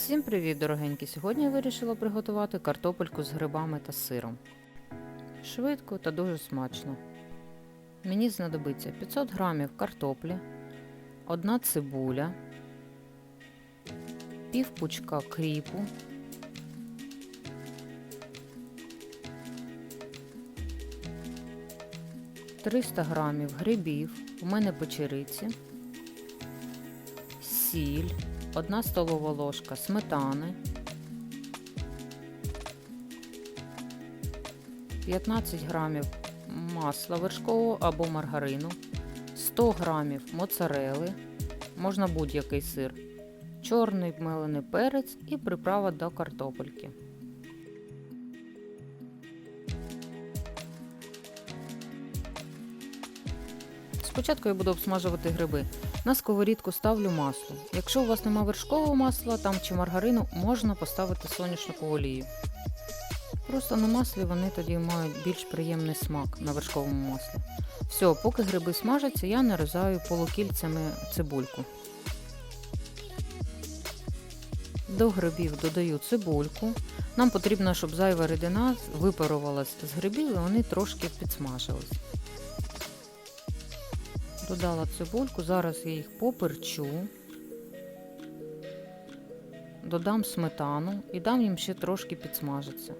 Всім привіт, дорогенькі! Сьогодні я вирішила приготувати картопельку з грибами та сиром. Швидко та дуже смачно. Мені знадобиться 500 грамів картоплі, одна цибуля, пів пучка кріпу, «300 грамів грибів, у мене печериці, сіль, 1 столова ложка сметани, 15 грамів масла вершкового або маргарину, 100 грамів моцарели, можна будь-який сир, чорний мелений перець і приправа до картопельки. Спочатку я буду обсмажувати гриби. На сковорідку ставлю масло. Якщо у вас немає вершкового масла там чи маргарину, можна поставити соняшникову олію. Просто на маслі вони тоді мають більш приємний смак на вершковому маслі. Все, поки гриби смажаться, я нарізаю полукільцями цибульку. До грибів додаю цибульку. Нам потрібно, щоб зайва рідина випарувалась з грибів і вони трошки підсмажились. Додала цибульку, зараз я їх поперчу, додам сметану і дам їм ще трошки підсмажитися.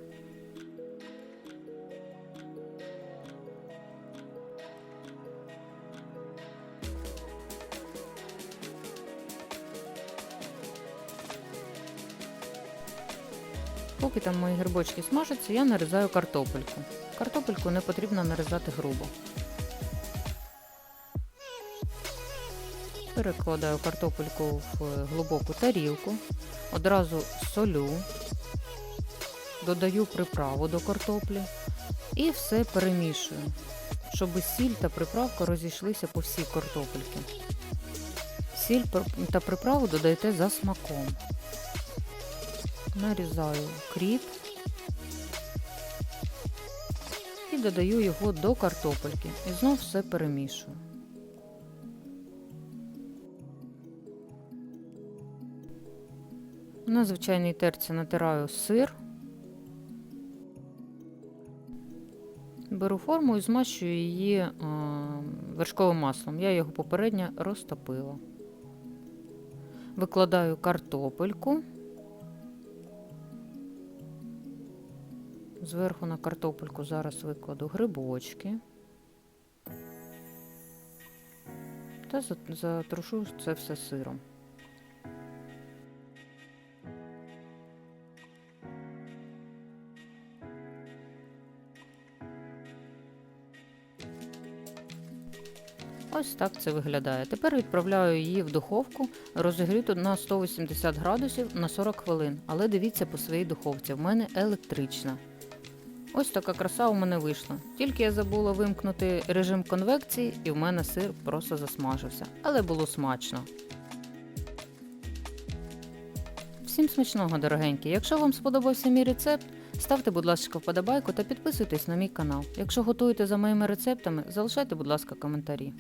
Поки там мої грибочки смажаться, я нарізаю картопельку. Картопельку не потрібно нарізати грубо. Перекладаю картопельку в глибоку тарілку, одразу солю, додаю приправу до картоплі і все перемішую, щоб сіль та приправка розійшлися по всій картопельці. Сіль та приправу додаєте за смаком. Нарізаю кріп і додаю його до картопельки і знов все перемішую. На звичайній терці натираю сир, беру форму і змащую її е, вершковим маслом. Я його попередньо розтопила. Викладаю картопельку. Зверху на картопельку зараз викладу грибочки та затрушу це все сиром. Ось так це виглядає. Тепер відправляю її в духовку, розігріту на 180 градусів на 40 хвилин. Але дивіться по своїй духовці, в мене електрична. Ось така краса у мене вийшла. Тільки я забула вимкнути режим конвекції, і в мене сир просто засмажився. Але було смачно. Всім смачного, дорогенькі! Якщо вам сподобався мій рецепт, ставте, будь ласка, вподобайку та підписуйтесь на мій канал. Якщо готуєте за моїми рецептами, залишайте, будь ласка, коментарі.